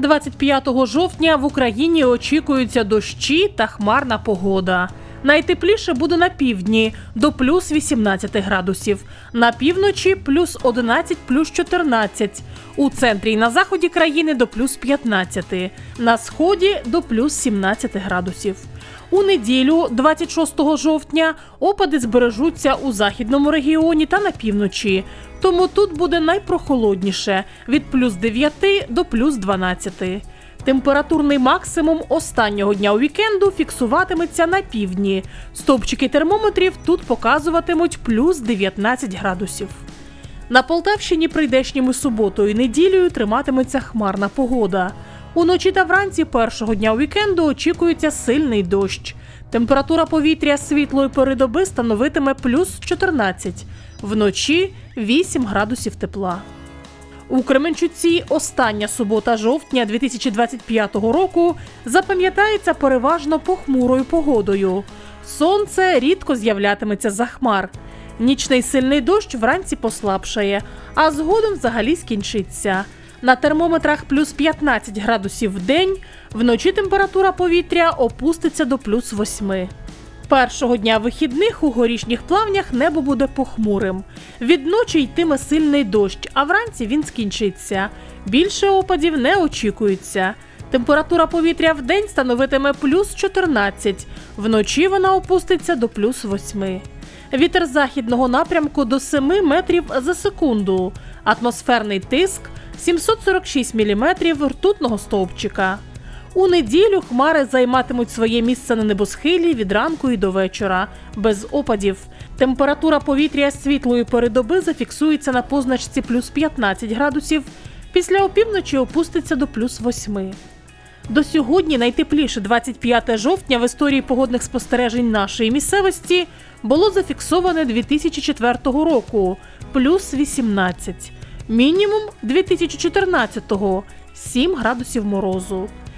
25 жовтня в Україні очікуються дощі та хмарна погода. Найтепліше буде на півдні до плюс 18 градусів, на півночі плюс 11, плюс 14, у центрі і на заході країни до плюс 15, на сході до плюс 17 градусів. У неділю, 26 жовтня, опади збережуться у західному регіоні та на півночі. Тому тут буде найпрохолодніше від плюс 9 до плюс 12. Температурний максимум останнього дня у вікенду фіксуватиметься на півдні. Стовпчики термометрів тут показуватимуть плюс 19 градусів. На Полтавщині прийдешніми суботою і неділею триматиметься хмарна погода. Уночі та вранці першого дня у вікенду очікується сильний дощ. Температура повітря світлої пори доби становитиме плюс 14, вночі 8 градусів тепла. У Кременчуці остання субота жовтня 2025 року запам'ятається переважно похмурою погодою. Сонце рідко з'являтиметься за хмар. Нічний сильний дощ вранці послабшає, а згодом взагалі скінчиться. На термометрах плюс 15 градусів в день, вночі температура повітря опуститься до плюс 8. Першого дня вихідних у горішніх плавнях небо буде похмурим. Від ночі йтиме сильний дощ, а вранці він скінчиться. Більше опадів не очікується. Температура повітря в день становитиме плюс 14, вночі вона опуститься до плюс 8. Вітер західного напрямку до 7 метрів за секунду. Атмосферний тиск 746 мм ртутного стовпчика. У неділю хмари займатимуть своє місце на небосхилі від ранку і до вечора, без опадів. Температура повітря світлої передоби зафіксується на позначці плюс 15 градусів, після опівночі опуститься до плюс 8. До сьогодні найтепліше 25 жовтня в історії погодних спостережень нашої місцевості було зафіксоване 2004 року плюс 18. Мінімум 2014-го 7 градусів морозу.